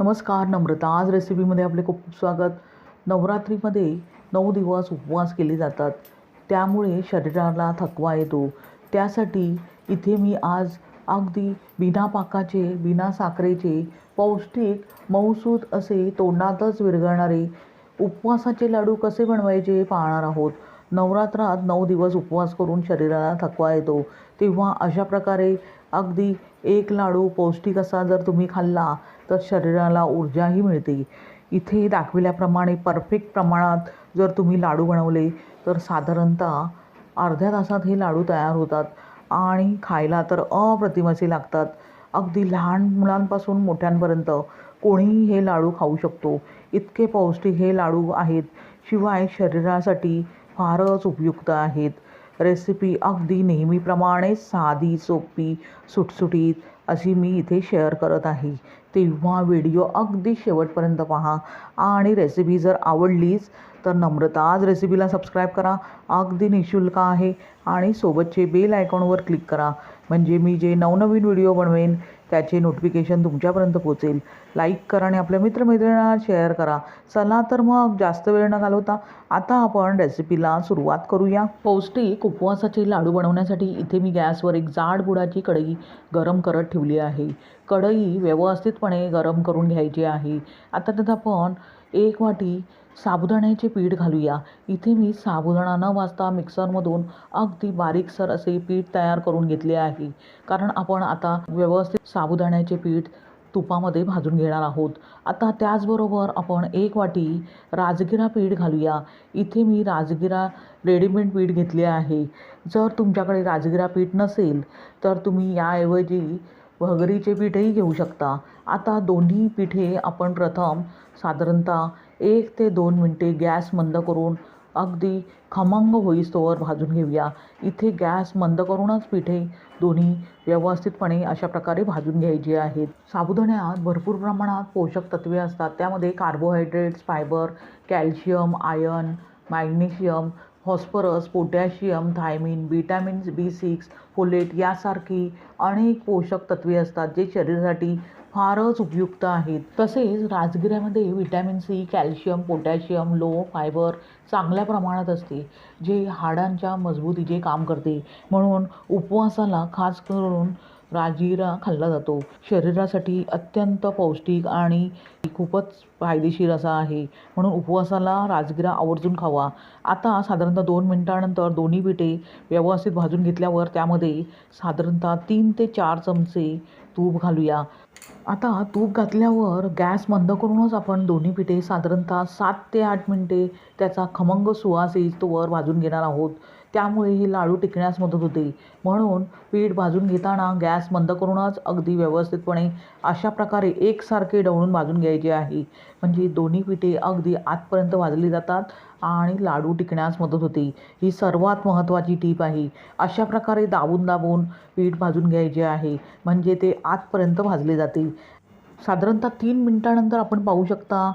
नमस्कार नम्रता. आज रेसिपीमध्ये आपले खूप खूप स्वागत. नवरात्रीमध्ये नऊ दिवस उपवास केले जातात. त्यामुळे शरीराला थकवा येतो. त्यासाठी इथे मी आज अगदी बिना पाकाचे बिना साखरेचे पौष्टिक मऊसूद असे तोंडातच विरघळणारे उपवासाचे लाडू कसे बनवायचे पाहणार आहोत. नवरात्रात नऊ दिवस उपवास करून शरीराला थकवा येतो. तेव्हा अशा प्रकारे अगदी एक लाडू पौष्टिक असा जर तुम्ही खाल्ला तर शरीराला ऊर्जाही मिळते. इथे दाखविल्याप्रमाणे परफेक्ट प्रमाणात जर तुम्ही लाडू बनवले तर साधारणतः अर्ध्या तासात हे लाडू तयार होतात आणि खायला तर अप्रतिमसे लागतात. अगदी लहान मुलांपासून मोठ्यांपर्यंत कोणीही हे लाडू खाऊ शकतो. इतके पौष्टिक हे लाडू आहेत शिवाय शरीरासाठी फारच उपयुक्त आहेत. रेसिपी अगदी नेहमीप्रमाणे साधी सोपी सुटसुटीत अशी मी इथे शेअर करत आहे. तेव्हा व्हिडिओ अगदी शेवटपर्यंत पहा आणि रेसिपी जर आवडलीच तर नम्रता आज रेसिपीला सबस्क्राईब करा. अगदी निशुल्क आहे आणि सोबतचे बेल आयकॉनवर क्लिक करा. म्हणजे मी जे नवनवीन व्हिडिओ बनवेन त्याचे नोटिफिकेशन तुमच्यापर्यंत पोचेल लाईक करा आणि आपल्या मित्रमैत्रिणींना शेअर करा. चला तर मग जास्त वेळ न घालवता आता आपण रेसिपीला सुरुवात करूया. पौष्टिक उपवासाचे लाडू बनवण्यासाठी इथे मी गॅसवर एक जाड बुडाची कढई गरम करत ठेवली आहे. कढई व्यवस्थितपणे गरम करून घ्यायची आहे. आता त्यात आपण एक वाटी साबुदाण्याचे पीठ घालूया. इथे मी साबुदाणा न वाजता मिक्सरमधून अगदी बारीकसर असे पीठ तयार करून घेतले आहे. कारण आपण आता व्यवस्थित साबुदाण्याचे पीठ तुपामध्ये भाजून घेणार आहोत. आता त्याचबरोबर आपण एक वाटी राजगिरा पीठ घालूया. इथे मी राजगिरा रेडीमेड पीठ घेतले आहे. जर तुमच्याकडे राजगिरा पीठ नसेल तर तुम्ही याऐवजी भगरीचे पीठही घेऊ शकता. आता दोन्ही पिठे आपण प्रथम साधारणतः एक ते दोन मिनटे गॅस मंद करून अगदी खमंग होईस्तोवर भाजून घेऊया. इथे गॅस मंद करूनच पिठे दोन्ही व्यवस्थितपणे अशा प्रकारे भाजून घ्यायची आहेत. साबुदाण्यात भरपूर प्रमाणात पोषक तत्वे असतात. त्यामध्ये carbohydrates fibre calcium iron magnesium phosphorus potassium thiamine vitamins B six folate यासारखी अनेक पोषक तत्वे असतात जे शरीरासाठी फारच उपयुक्त आहेत. तसेच राजगिऱ्यामध्ये vitamin C calcium potassium low fibre चांगल्या प्रमाणात असते जे हाडांच्या मजबूतीचे काम करते. म्हणून उपवासाला खास करून राजगिरा खाल्ला जातो. शरीरासाठी अत्यंत पौष्टिक आणि खूपच फायदेशीर असा आहे. म्हणून उपवासाला राजगिरा आवर्जून खावा. आता साधारणतः दोन मिनटानंतर दोन्ही पिठे व्यवस्थित भाजून घेतल्यावर त्यामध्ये साधारणतः तीन ते चार चमचे तूप घालूया. आता तूप घातल्यावर गॅस मंद करूनच आपण दोन्ही पिठे साधारणतः सात ते आठ मिनटे त्याचा खमंग सुवास येईल तोवर भाजून घेणार आहोत. त्यामुळे हे लाडू टिकण्यास मदत होते. म्हणून पीठ भाजून घेताना गॅस मंद करूनच अगदी व्यवस्थितपणे अशा प्रकारे एकसारखे डवळून भाजून घ्यायचे आहे. म्हणजे दोन्ही पिठे अगदी आतपर्यंत भाजली जातात आणि लाडू टिकण्यास मदत होते. ही सर्वात महत्त्वाची टीप आहे. अशा प्रकारे दाबून दाबून पीठ भाजून घ्यायचे आहे. म्हणजे ते आतपर्यंत भाजले जाते. साधारणतः तीन मिनटानंतर आपण पाहू शकता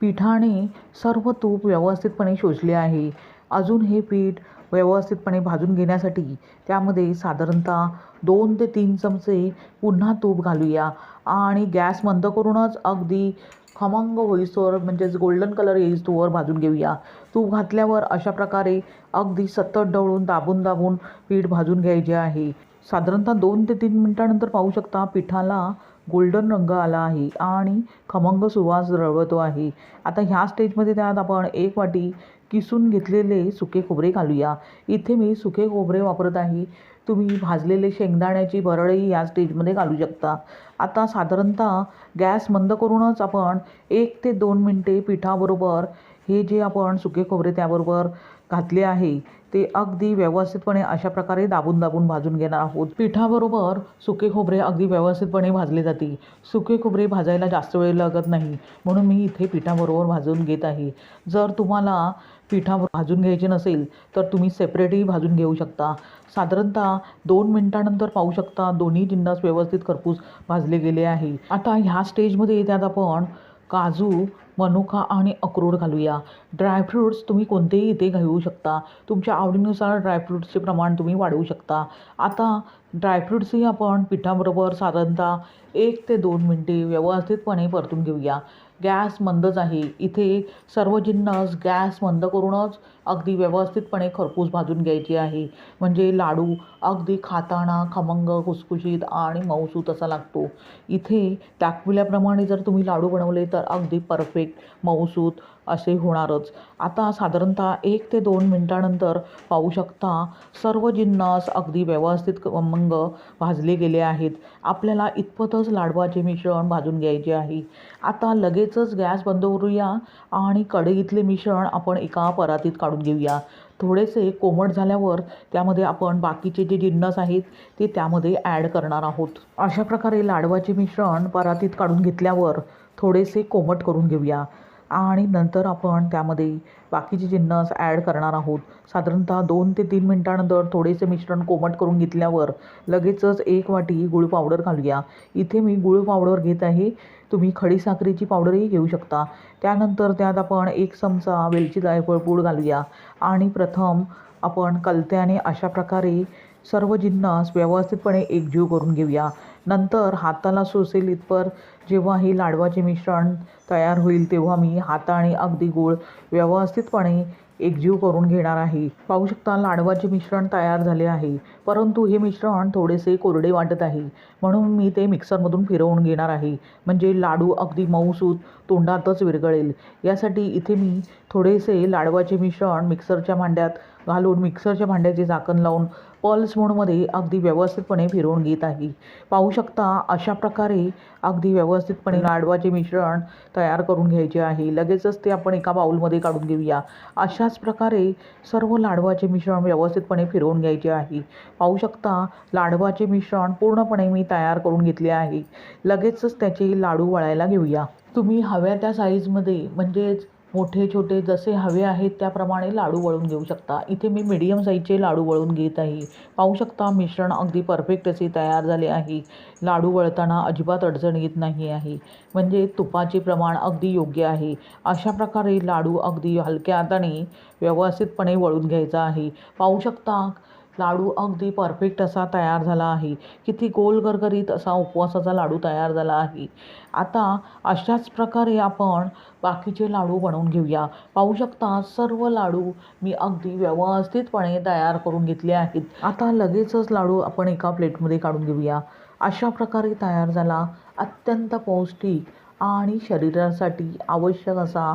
पिठाने सर्व तूप व्यवस्थितपणे शोषले आहे. अजून हे पीठ व्यवस्थितपणे भाजून घेण्यासाठी त्यामध्ये साधारणतः दोन ते तीन चमचे पुन्हा तूप घालूया. आणि गॅस मंद करूनच अगदी खमंग होईस्तोवर म्हणजेच गोल्डन कलर येईस्तोवर भाजून घेऊया. तूप घातल्यावर अशा प्रकारे अगदी सतत ढवळून दाबून दाबून पीठ भाजून घ्यायचे आहे. साधारणतः दोन ते तीन मिनटानंतर पाहू शकता पिठाला गोल्डन रंग आला आहे आणि खमंग सुवास रळवतो आहे. आता ह्या स्टेजमध्ये त्यात आपण एक वाटी किसून घेतलेले सुके खोबरे घालूया. इथे मी सुके खोबरे वापरत आहे. तुम्ही भाजलेले शेंगदाण्याची बरडही या स्टेजमध्ये घालू शकता. आता साधारणतः गॅस मंद करूनच आपण एक ते दोन मिनटे पिठाबरोबर हे जे आपण सुके खोबरे त्याबरोबर घातले आहे ते अगदी व्यवस्थितपणे अशा प्रकारे दाबून दाबून भाजून घेणार आहोत. पिठाबरोबर सुके खोबरे अगदी व्यवस्थितपणे भाजले जाते सुके खोबरे भाजायला जास्त वेळ लागत नाही. म्हणून मी इथे पिठाबरोबर भाजून घेत आहे. जर तुम्हाला पिठा भाजून घ्यायचे नसेल तर तुम्ही सेपरेटही भाजून घेऊ शकता. साधारणतः दोन मिनटानंतर पाहू शकता दोन्ही जिन्नस व्यवस्थित खरपूस भाजले गेले आहे. आता ह्या स्टेजमध्ये त्यात आपण काजू मनुका आणि अक्रोड घालूया. ड्रायफ्रूट्स तुम्ही कोणतेही इथे घेऊ शकता. तुमच्या आवडीनुसार ड्रायफ्रूट्सचे प्रमाण तुम्ही वाढवू शकता. आता ड्रायफ्रूट्सही आपण पिठाबरोबर साधारणतः एक ते दोन मिनटे व्यवस्थितपणे परतून घेऊया. गॅस मंदच आहे. इथे सर्व जिन्नस गॅस मंद करूनच अगदी व्यवस्थितपणे खरपूस भाजून घ्यायची आहे. म्हणजे लाडू अगदी खाताना खमंग खुसखुशीत आणि मऊसूत असा लागतो. इथे दाखविल्याप्रमाणे जर तुम्ही लाडू बनवले तर अगदी परफेक्ट मऊसूत असे होणारच. आता साधारणतः एक ते दोन मिनटानंतर पाहू शकता सर्व जिन्नस अगदी व्यवस्थित मंग भाजले गेले आहेत. आपल्याला इतपतच लाडवाचे मिश्रण भाजून घ्यायचे आहे. आता लगेचच गॅस बंद करूया आणि कढईतले मिश्रण आपण एका परातीत काढून घेऊया. थोडेसे कोमट झाल्यावर त्यामध्ये आपण बाकीचे जे जिन्नस आहेत ते त्यामध्ये ॲड करणार आहोत. अशा प्रकारे लाडवाचे मिश्रण परातीत काढून घेतल्यावर थोडेसे कोमट करून घेऊया. आणि नंतर आपण त्यामध्ये बाकीचे जिन्नस ॲड करणार आहोत. साधारणतः दोन ते तीन मिनटानंतर थोडेसे मिश्रण कोमट करून घेतल्यावर लगेचच एक वाटी गुळ पावडर घालूया. इथे मी गुळ पावडर घेत आहे. तुम्ही खडीसाखरेची पावडरही घेऊ शकता. त्यानंतर त्यात आपण एक चमचा वेलची जायफळ पूड घालूया. आणि प्रथम आपण कलत्याने अशा प्रकारे सर्व जिन्नस व्यवस्थितपणे एकजीव करून घेऊया. नंतर हाताला सोसेल इतपर जेव्हा हे लाडवाचे मिश्रण तयार होईल तेव्हा मी हाताने अगदी गोळ व्यवस्थितपणे एकजीव करून घेणार आहे. पाहू शकता लाडवाचे मिश्रण तयार झाले आहे. परंतु हे मिश्रण थोडेसे कोरडे वाटत आहे. म्हणून मी ते मिक्सरमधून फिरवून घेणार आहे. म्हणजे लाडू अगदी मऊसूत तोंडातच विरघळेल. यासाठी इथे मी थोडेसे लाडवाचे मिश्रण मिक्सरच्या भांड्यात घालून मिक्सरच्या भांड्याचे झाकण लावून पल्स मोडमध्ये अगदी व्यवस्थितपणे फिरवून घेत आहे. पाहू शकता अशा प्रकारे अगदी व्यवस्थितपणे लाडवाचे मिश्रण तयार करून घ्यायचे आहे. लगेचच ते आपण एका बाउलमध्ये काढून घेऊया. अशाच प्रकारे सर्व लाडवाचे मिश्रण व्यवस्थितपणे फिरवून घ्यायचे आहे. पाहू शकता लाडवाचे मिश्रण पूर्णपणे मी तयार करून घेतले आहे. लगेचच त्याचे लाडू वळायला घेऊया. तुम्ही हव्या त्या साईजमध्ये म्हणजेच मोठे छोटे जसे हवे आहेत त्याप्रमाणे लाडू वळून घेऊ शकता. इथे मी मीडियम साईजचे लाडू वळून घेत आहे. पाहू शकता मिश्रण अगदी परफेक्ट असे तयार झाले आहे. लाडू वळताना अजिबात अडचण येत नाही आहे. म्हणजे तुपाचे प्रमाण अगदी योग्य आहे. अशा प्रकारे लाडू अगदी हलक्या हाताने व्यवस्थितपणे वळून घ्यायचा आहे. पाहू शकता लाडू अगदी परफेक्ट असा तयार झाला आहे. किती गोल गरगरीत असा उपवासाचा लाडू तयार झाला आहे. आता अशाच प्रकारे आपण बाकीचे लाडू बनवून घेऊया. पाहू शकता सर्व लाडू मी अगदी व्यवस्थितपणे तयार करून घेतले आहेत. आता लगेचच लाडू आपण एका प्लेटमध्ये काढून घेऊया. अशा प्रकारे तयार झाला अत्यंत पौष्टिक आणि शरीरासाठी आवश्यक असा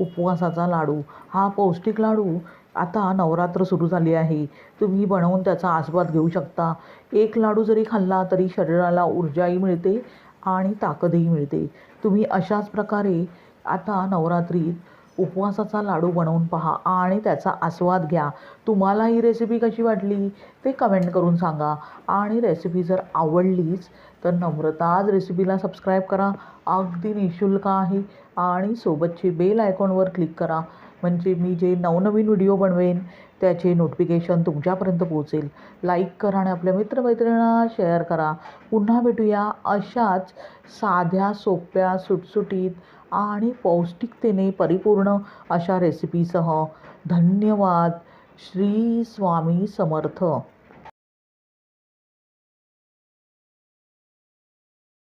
उपवासाचा लाडू. हा पौष्टिक लाडू आता नवरात्र सुरू झाली आहे. तुम्ही बनवून त्याचा आस्वाद घेऊ शकता. एक लाडू जरी खाल्ला तरी शरीराला ऊर्जाही मिळते आणि ताकदही मिळते. तुम्ही अशाच प्रकारे आता नवरात्रीत उपवासाचा लाडू बनवून पहा आणि त्याचा आस्वाद घ्या. तुम्हाला ही रेसिपी कशी वाटली ते कमेंट करून सांगा. आणि रेसिपी जर आवडलीच तर नम्रताज रेसिपीला सबस्क्राईब करा. अगदी निशुल्क आहे. आणि सोबतचे बेल आयकॉनवर क्लिक करा. म्हणजे मी जे नवनवीन व्हिडिओ बनवेन त्याचे नोटिफिकेशन तुमच्यापर्यंत पोहोचेल. लाईक करा आणि आपल्या मित्रमैत्रिणींना शेअर करा. पुन्हा भेटूया अशाच साध्या सोप्या सुटसुटीत आणि पौष्टिकतेने परिपूर्ण अशा रेसिपीसह धन्यवाद. श्री स्वामी समर्थ.